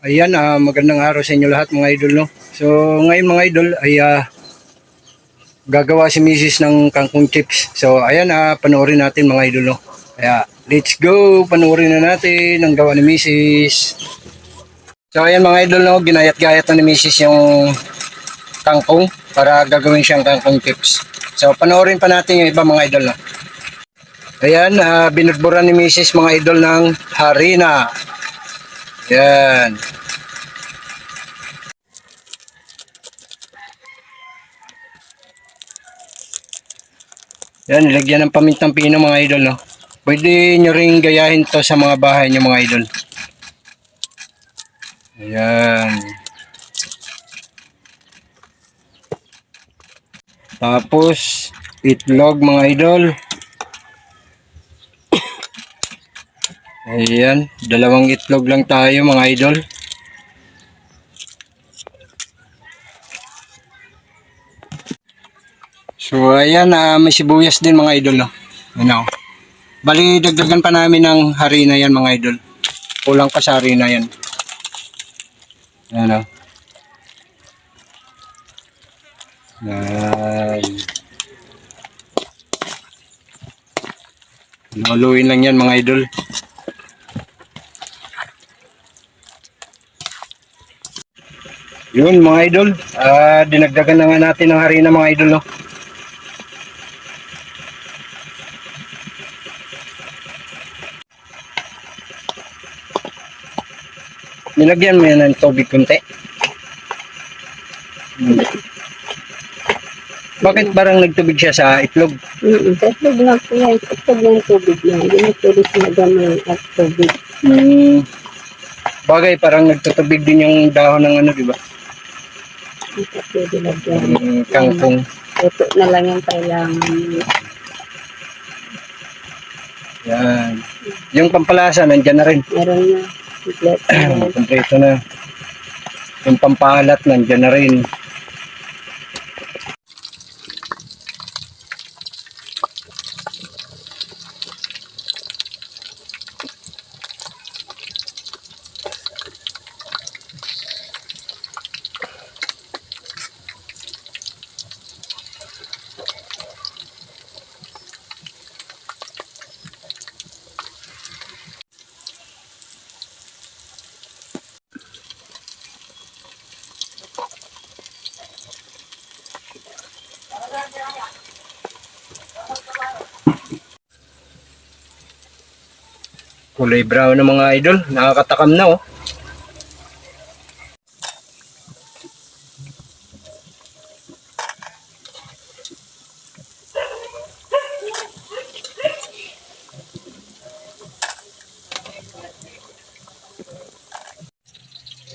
Ayan, ah, magandang araw sa inyo lahat mga idol, no? So, ngayon mga idol ay ah, gagawa si Mrs. ng kangkong chips. So, ayan, ah, panoorin natin mga idol, no? Kaya, let's go! Panoorin na natin ang gawa ni Mrs. So, ayan mga idol, no? Ginayat-gayat na ni Mrs. yung kangkong para gagawin siyang kangkong chips. So, panoorin pa natin yung iba mga idol, no? Ayan, ah, binudburan ni Mrs. mga idol ng harina. Yan. Yan, nilagyan ng pamintang pino mga idol, no? Pwede nyo rin gayahin to sa mga bahay nyo mga idol. Ayan. Tapos, itlog mga idol. Ayan, dalawang itlog lang tayo mga idol. So ayan, ah, may sibuyas din mga idol no. Ano? Bali dagdagan pa namin ng harina yan mga idol. Kulang pa sa harina yan. Ano? Yan. Luluin lang yan mga idol. Yun mga idol, ah dinagdagan na nga natin ng harina mga idol no. Nilagyan mo yan ng tubig kunti. Hmm. Bakit parang nagtubig siya sa itlog? Mm, itlog lang po yan. Itlog lang tubig yan. Hindi na pwede sinagaman at tubig. Hmm. Bagay parang nagtutubig din yung dahon ng ano, di ba? Pa pwede lagyan. Yung kangkong. Ito na lang yung kailangan. Yan. Yung pampalasa, nandyan na rin. Meron na. Kompleto na yan. Kompleto na. Yung pampalat, nandyan na rin. Kulay brown ng mga idol. Nakakatakam na, oh.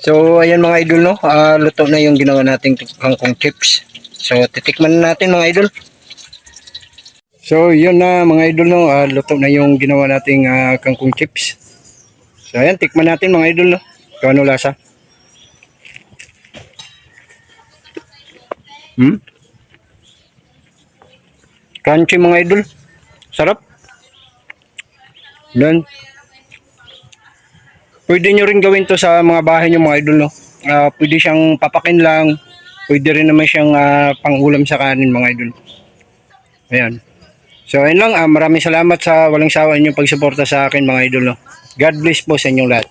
So, ayan mga idol, no? Ah, luto na yung ginawa nating kangkong chips. So, titikman na natin mga idol. So, yun na mga idol, no? Ah, luto na yung ginawa nating ah, kangkong chips. So, ayan, tikman natin mga idol, no? Kung ano lasa. Hmm? Crunchy mga idol. Sarap. Yan. Pwede nyo rin gawin to sa mga bahay nyo mga idol, no? Ah, pwede siyang papakin lang. Pwede rin naman siyang ah, pangulam sa kanin mga idol. Ayan. So, ayun lang. ah, maraming salamat sa walang sawa inyong pagsuporta sa akin mga idol. No? God bless po sa inyong lahat.